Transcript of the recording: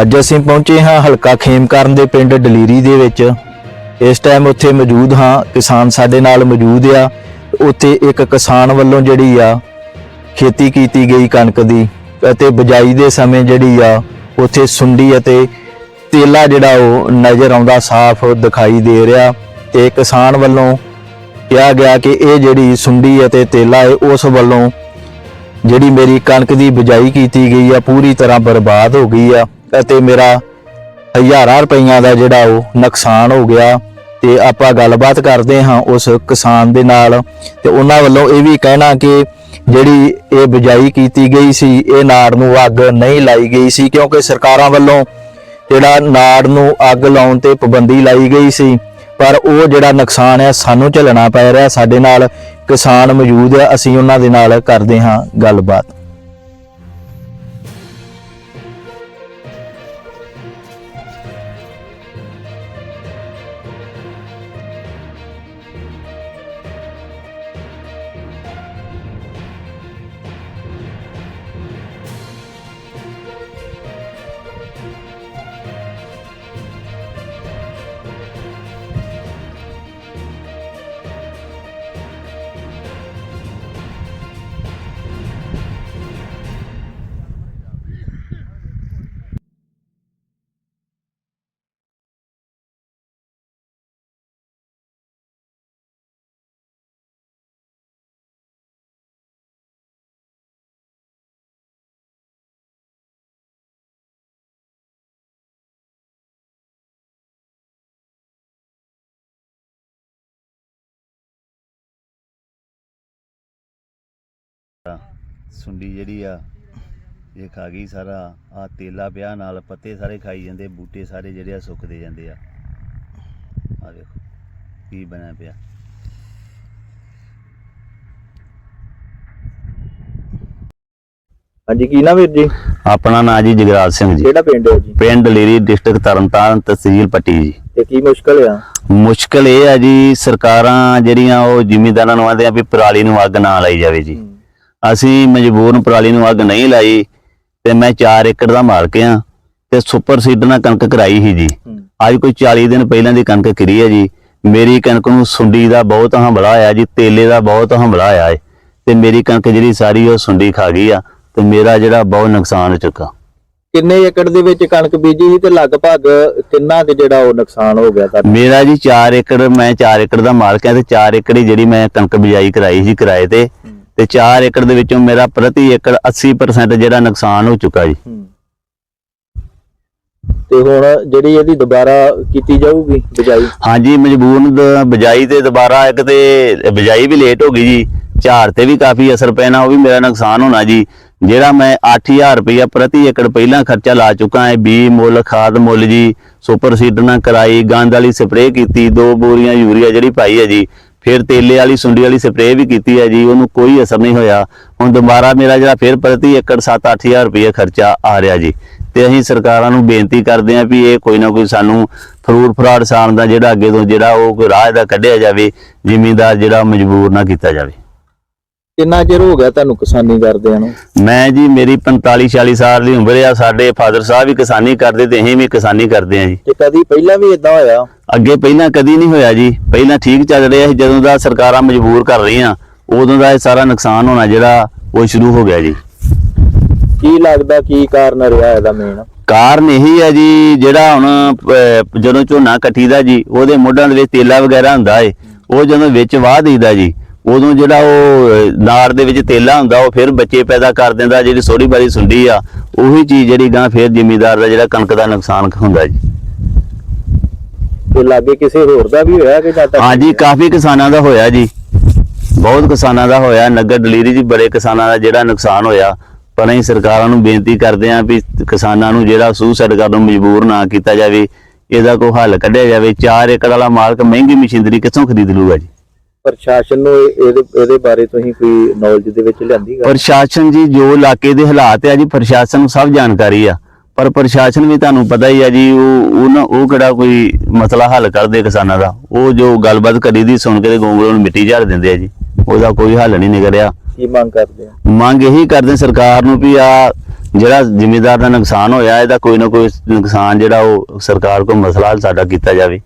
ਅੱਜ ਅਸੀਂ ਪਹੁੰਚੇ ਹਾਂ ਹਲਕਾ ਖੇਮਕਰਨ ਦੇ ਪਿੰਡ ਡਲੀਰੀ ਦੇ ਵਿੱਚ। ਇਸ ਟਾਈਮ ਉੱਥੇ ਮੌਜੂਦ ਹਾਂ, ਕਿਸਾਨ ਸਾਡੇ ਨਾਲ ਮੌਜੂਦ ਆ। ਉੱਥੇ ਇੱਕ ਕਿਸਾਨ ਵੱਲੋਂ ਜਿਹੜੀ ਆ, ਖੇਤੀ ਕੀਤੀ ਗਈ ਕਣਕ ਦੀ ਅਤੇ ਬਜਾਈ ਦੇ ਸਮੇਂ ਜਿਹੜੀ ਆ, ਉੱਥੇ ਸੁੰਡੀ ਅਤੇ ਤੇਲਾ ਜਿਹੜਾ ਉਹ ਨਜ਼ਰ ਆਉਂਦਾ ਸਾਫ਼ ਦਿਖਾਈ ਦੇ ਰਿਹਾ ਤੇ ਕਿਸਾਨ ਵੱਲੋਂ ਕਿਹਾ ਗਿਆ ਕਿ ਇਹ ਜਿਹੜੀ ਸੁੰਡੀ ਅਤੇ ਤੇਲਾ ਹੈ, ਉਸ ਵੱਲੋਂ ਜਿਹੜੀ ਮੇਰੀ ਕਣਕ ਦੀ ਬਿਜਾਈ ਕੀਤੀ ਗਈ ਆ, ਪੂਰੀ ਤਰ੍ਹਾਂ ਬਰਬਾਦ ਹੋ ਗਈ ਆ। ਅਤੇ ਮੇਰਾ ਹਜ਼ਾਰਾਂ ਰੁਪਈਆਂ ਦਾ ਜਿਹੜਾ ਉਹ ਨੁਕਸਾਨ ਹੋ ਗਿਆ ਤੇ ਆਪਾਂ ਗੱਲਬਾਤ ਕਰਦੇ ਹਾਂ ਉਸ ਕਿਸਾਨ ਦੇ ਨਾਲ ਤੇ ਉਹਨਾਂ ਵੱਲੋਂ ਇਹ ਵੀ ਕਹਿਣਾ ਕਿ ਜਿਹੜੀ ਇਹ ਬਿਜਾਈ ਕੀਤੀ ਗਈ ਸੀ, ਇਹ ਨਾੜ ਨੂੰ ਅੱਗ ਨਹੀਂ ਲਾਈ ਗਈ ਸੀ ਕਿਉਂਕਿ ਸਰਕਾਰਾਂ ਵੱਲੋਂ ਜਿਹੜਾ ਨਾੜ ਨੂੰ ਅੱਗ ਲਾਉਣ ਤੇ ਪਾਬੰਦੀ ਲਾਈ ਗਈ ਸੀ, ਪਰ ਉਹ ਜਿਹੜਾ ਨੁਕਸਾਨ ਹੈ ਸਾਨੂੰ ਝੱਲਣਾ ਪੈ ਰਿਹਾ, ਸਾਡੇ ਨਾਲ ਕਿਸਾਨ ਮੌਜੂਦ ਹੈ ਅਸੀਂ ਉਹਨਾਂ ਦੇ ਨਾਲ ਕਰਦੇ ਹਾਂ ਗੱਲਬਾਤ। ਸੁੰਡੀ ਜਿਹੜੀ ਆ ਇਹ ਖਾ ਗਈ ਸਾਰਾ। ਆ ਤੇਲਾ ਪਿਆ ਨਾਲ ਪੱਤੇ ਸਾਰੇ ਖਾਈ ਜਾਂਦੇ ਬੂਟੇ ਸਾਰੇ ਜਿਹੜੇ ਆ ਸੁੱਕਦੇ ਜਾਂਦੇ ਆ। ਆ ਵੇਖੋ ਕੀ ਬਣਿਆ ਪਿਆ। ਹਾਂਜੀ ਕੀ ਨਾ ਵੀਰ ਜੀ? ਆਪਣਾ ਨਾਂ ਜੀ ਜਗਰਾਜ ਸਿੰਘ ਜੀ। ਕਿਹੜਾ ਪਿੰਡ ਹੈ ਜੀ? ਪਿੰਡ ਲੇਰੀ ਡਿਸਟ੍ਰਿਕਟ ਤਰਨਤਾਰਨ ਤਹਿਸੀਲ ਪੱਟੀ ਜੀ। ਤੇ ਕੀ ਮੁਸ਼ਕਲ ਆ? ਮੁਸ਼ਕਲ ਇਹ ਆ ਜੀ ਸਰਕਾਰਾਂ ਜਿਹੜੀਆਂ ਉਹ ਜ਼ਿਮੀਂਦਾਰਾਂ ਨੂੰ ਆਂਦੇ ਆ ਵੀ ਪਰਾਲੀ ਨੂੰ ਅੱਗ ਨਾ ਲਾਈ ਜਾਵੇ ਜੀ। ਅਸੀਂ ਮਜਬੂਰਨ ਪਰਾਲੀ ਨੂੰ ਅੱਗ ਨਹੀਂ ਲਾਈ ਤੇ ਮੈਂ 4 ਏਕੜ ਦਾ ਮਾਲਕ ਆ ਤੇ ਸੁਪਰ ਸੀਡਰ ਨਾਲ ਕਣਕ ਕਰਾਈ ਸੀ ਜੀ। ਅੱਜ ਕੋਈ 40 ਦਿਨ ਪਹਿਲਾਂ ਦੀ ਕਣਕ ਕਰੀ ਹੈ ਜੀ। ਮੇਰੀ ਕਣਕ ਨੂੰ ਸੁੰਡੀ ਦਾ ਬਹੁਤ ਹਮਲਾ ਆਇਆ ਜੀ ਤੇਲੇ ਦਾ ਬਹੁਤ ਹਮਲਾ ਆਇਆ ਹੈ। ਤੇ ਮੇਰੀ ਕਣਕ ਜਿਹੜੀ ਸਾਰੀ ਉਹ ਸੁੰਡੀ ਖਾ ਗਈ ਆ ਤੇ ਮੇਰਾ ਜਿਹੜਾ ਬਹੁਤ ਨੁਕਸਾਨ ਹੋ ਚੁੱਕਾ। ਕਿੰਨੇ ਏਕੜ ਦੇ ਵਿੱਚ ਕਣਕ ਬੀਜੀ ਸੀ ਤੇ ਲਗਭਗ ਕਿੰਨਾ ਕੁ ਜਿਹੜਾ ਉਹ ਨੁਕਸਾਨ ਹੋ ਗਿਆ ਤੁਹਾਡਾ? ਮੇਰਾ ਜੀ 4 ਏਕੜ ਮੈਂ 4 ਏਕੜ ਦਾ ਮਾਲਕ ਆ ਤੇ 4 ਏਕੜ ਜਿਹੜੀ ਮੈਂ ਕਣਕ ਬਿਜਾਈ ਕਰਾਈ ਸੀ ਕਿਰਾਏ ਤੇ। ਤੇ 4 ਏਕੜ ਦੇ ਵਿੱਚੋਂ ਮੇਰਾ ਪ੍ਰਤੀ ਏਕੜ 80% ਜਿਹੜਾ ਨੁਕਸਾਨ ਹੋ ਚੁੱਕਾ ਜੀ। ਤੇ ਹੁਣ ਜਿਹੜੀ ਇਹਦੀ ਦੁਬਾਰਾ ਕੀਤੀ ਜਾਊਗੀ ਬਿਜਾਈ? ਹਾਂਜੀ ਮਜਬੂਰਨ ਬਿਜਾਈ ਤੇ ਦੁਬਾਰਾ ਇੱਕ ਤੇ ਬਿਜਾਈ ਵੀ ਲੇਟ ਹੋ ਗਈ ਜੀ। ਝਾੜ ਤੇ ਵੀ ਕਾਫੀ ਅਸਰ ਪੈਣਾ ਉਹ ਵੀ ਮੇਰਾ ਨੁਕਸਾਨ ਹੋਣਾ ਜੀ। ਜਿਹੜਾ ਮੈਂ 8000 ਰੁਪਇਆ ਪ੍ਰਤੀ ਏਕੜ ਪਹਿਲਾਂ ਖਰਚਾ ਲਾ ਚੁੱਕਾ ਹਾਂ ਬੀ ਮੁੱਲ ਖਾਦ ਮੁੱਲ ਜੀ ਸੁਪਰ ਸੀਡਰ ਨਾਲ ਕਰਾਈ ਗੰਦ ਵਾਲੀ ਸਪਰੇਅ ਕੀਤੀ ਦੋ ਬੋਰੀਆਂ ਯੂਰੀਆ ਜਿਹੜੀ ਪਾਈ ਹੈ ਜੀ ਫਿਰ ਤੇਲੇ ਵਾਲੀ, ਸੁੰਡੀ ਵਾਲੀ ਸਪਰੇਅ ਵੀ ਕੀਤੀ ਹੈ ਜੀ, ਉਹਨੂੰ ਕੋਈ ਅਸਰ ਨਹੀਂ ਹੋਇਆ। ਹੁਣ ਦੁਬਾਰਾ ਮੇਰਾ ਜਿਹੜਾ ਫਿਰ ਪ੍ਰਤੀ ਏਕੜ 7-8000 ਰੁਪਏ ਖਰਚਾ ਆ ਰਿਹਾ ਜੀ। ਤੇ ਅਸੀਂ ਸਰਕਾਰਾਂ ਨੂੰ ਬੇਨਤੀ ਕਰਦੇ ਹਾਂ ਵੀ ਇਹ ਕੋਈ ਨਾ ਕੋਈ ਸਾਨੂੰ ਫਰੂਟ ਫਰਾਡ ਸਾਨ ਦਾ ਜਿਹੜਾ ਅੱਗੇ ਤੋਂ ਜਿਹੜਾ ਉਹ ਕੋਈ ਰਾਹ ਦਾ ਕੱਢਿਆ ਜਾਵੇ, ਜ਼ਿਮੀਂਦਾਰ ਜਿਹੜਾ ਮਜਬੂਰ ਨਾ ਕੀਤਾ ਜਾਵੇ। ਕਿੰਨਾ ਚਿਰ ਹੋ ਗਿਆ ਤੁਹਾਨੂੰ ਕਿਸਾਨੀ ਕਰਦਿਆਂ ਨੂੰ? ਮੈਂ ਜੀ ਮੇਰੀ 45 46 ਸਾਲ ਦੀ ਉਮਰ ਆ ਸਾਡੇ ਫਾਦਰ ਸਾਹਿਬ ਵੀ ਕਿਸਾਨੀ ਕਰਦੇ ਤੇ ਅਸੀਂ ਵੀ ਕਿਸਾਨੀ ਕਰਦੇ ਹਾਂ ਜੀ। ਤੇ ਕਦੀ ਪਹਿਲਾਂ ਵੀ ਇਦਾਂ ਹੋਇਆ? ਅੱਗੇ ਪਹਿਲਾਂ ਕਦੀ ਨਹੀਂ ਹੋਇਆ ਜੀ। ਪਹਿਲਾਂ ਠੀਕ ਚੱਲ ਰਿਹਾ ਸੀ ਜਦੋਂ ਦਾ ਸਰਕਾਰਾਂ ਮਜਬੂਰ ਕਰ ਰਹੀਆਂ ਉਦੋਂ ਦਾ ਇਹ ਸਾਰਾ ਨੁਕਸਾਨ ਹੋਣਾ ਜਿਹੜਾ ਉਹ ਸ਼ੁਰੂ ਹੋ ਗਿਆ ਜੀ। ਕੀ ਲੱਗਦਾ ਕੀ ਕਾਰਨ ਰਿਹਾ ਇਹਦਾ ਮੇਨ ਕਾਰਨ ਇਹੀ ਹੈ ਜੀ ਜਿਹੜਾ ਹੁਣ ਜਦੋਂ ਝੋਨਾ ਕੱਟੀਦਾ ਜੀ ਉਹਦੇ ਮੋਢਾਂ ਦੇ ਵਿੱਚ ਤੇਲਾ ਵਗੈਰਾ ਹੁੰਦਾ ਏ ਉਹ ਜਦੋਂ ਵਿੱਚ ਵਾਹ ਦਈਦਾ ਜੀ। ਉਦੋਂ ਜਿਹੜਾ ਉਹ ਨਾੜ ਦੇ ਵਿੱਚ ਤੇਲਾ ਹੁੰਦਾ ਉਹ ਫਿਰ ਬੱਚੇ ਪੈਦਾ ਕਰ ਦਿੰਦਾ ਜਿਹੜੀ ਸੋੜੀ ਬਾਰੀ ਸੁੰਡੀ ਆ ਉਹੀ ਚੀਜ਼ ਜਿਹੜੀ ਗਾਂ ਫਿਰ ਜ਼ਿਮੀਦਾਰ ਦਾ ਜਿਹੜਾ ਕਣਕ ਦਾ ਨੁਕਸਾਨ ਹੁੰਦਾ ਜੀ। ਤੇ ਲਾਗੇ ਕਿਸੇ ਹੋਰ ਦਾ ਵੀ ਹੋਇਆ ਕਿ ਹਾਂਜੀ ਕਾਫੀ ਕਿਸਾਨਾਂ ਦਾ ਹੋਇਆ ਜੀ। ਬਹੁਤ ਕਿਸਾਨਾਂ ਦਾ ਹੋਇਆ। ਨਗਰ ਡਲੀਰੀ ਜੀ ਬੜੇ ਕਿਸਾਨਾਂ ਦਾ ਜਿਹੜਾ ਨੁਕਸਾਨ ਹੋਇਆ। ਪਰ ਅਸੀਂ ਸਰਕਾਰਾਂ ਨੂੰ ਬੇਨਤੀ ਕਰਦੇ ਹਾਂ ਵੀ ਕਿਸਾਨਾਂ ਨੂੰ ਜਿਹੜਾ ਸੂਸਾਈਡ ਕਰਨ ਨੂੰ ਮਜਬੂਰ ਨਾ ਕੀਤਾ ਜਾਵੇ ਇਹਦਾ ਕੋਈ ਹੱਲ ਕੱਢਿਆ ਜਾਵੇ। 4 ਏਕੜ ਵਾਲਾ ਮਾਲਕ ਮਹਿੰਗੀ ਮਸ਼ੀਨਰੀ ਕਿੱਥੋਂ ਖਰੀਦ ਲੂਗਾ ਜੀ? ਪ੍ਰਸ਼ਾਸਨ ਨੂੰ ਇਹ- ਇਹਦੇ ਇਹਦੇ ਬਾਰੇ ਤੁਸੀਂ ਕੋਈ ਨੌਲੇਜ ਦੇ ਵਿੱਚ ਲਿਆਂਦੀ ਗੱਲ? ਪ੍ਰਸ਼ਾਸਨ ਜੀ ਜੋ ਇਲਾਕੇ ਦੇ ਹਾਲਾਤ ਆ ਜੀ ਪ੍ਰਸ਼ਾਸਨ ਨੂੰ ਸਭ ਜਾਣਕਾਰੀ ਆ। ਪਰ ਪ੍ਰਸ਼ਾਸਨ ਵੀ ਤੁਹਾਨੂੰ ਪਤਾ ਹੀ ਆ ਜੀ ਉਹ ਉਹ ਨਾ ਉਹ ਕਿਹੜਾ ਕੋਈ ਮਸਲਾ ਹੱਲ ਕਰਦੇ ਕਿਸਾਨਾਂ ਦਾ? ਉਹ ਜੋ ਗੱਲਬਾਤ ਕਰੀ ਦੀ ਸੁਣ ਕੇ ਤੇ ਗੋਂਗਲੋਂ ਨੂੰ ਮਿੱਟੀ ਝਾੜ ਦਿੰਦੇ ਆ ਜੀ। ਉਹਦਾ ਕੋਈ ਹੱਲ ਨਹੀਂ ਨਿਕਲਿਆ। ਕੀ ਮੰਗ ਕਰਦੇ ਆ? ਮੰਗ ਇਹੀ ਕਰਦੇ ਸਰਕਾਰ ਨੂੰ ਵੀ ਆ ਜਿਹੜਾ ਜ਼ਿਮੀਂਦਾਰ ਦਾ ਨੁਕਸਾਨ ਹੋਇਆ ਇਹਦਾ ਕੋਈ ਨਾ ਕੋਈ ਨੁਕਸਾਨ ਜਿਹੜਾ ਉਹ ਸਰਕਾਰ ਕੋਲ ਮਸਲਾ ਹੱਲ ਸਾਡਾ ਕੀਤਾ ਜਾਵੇ।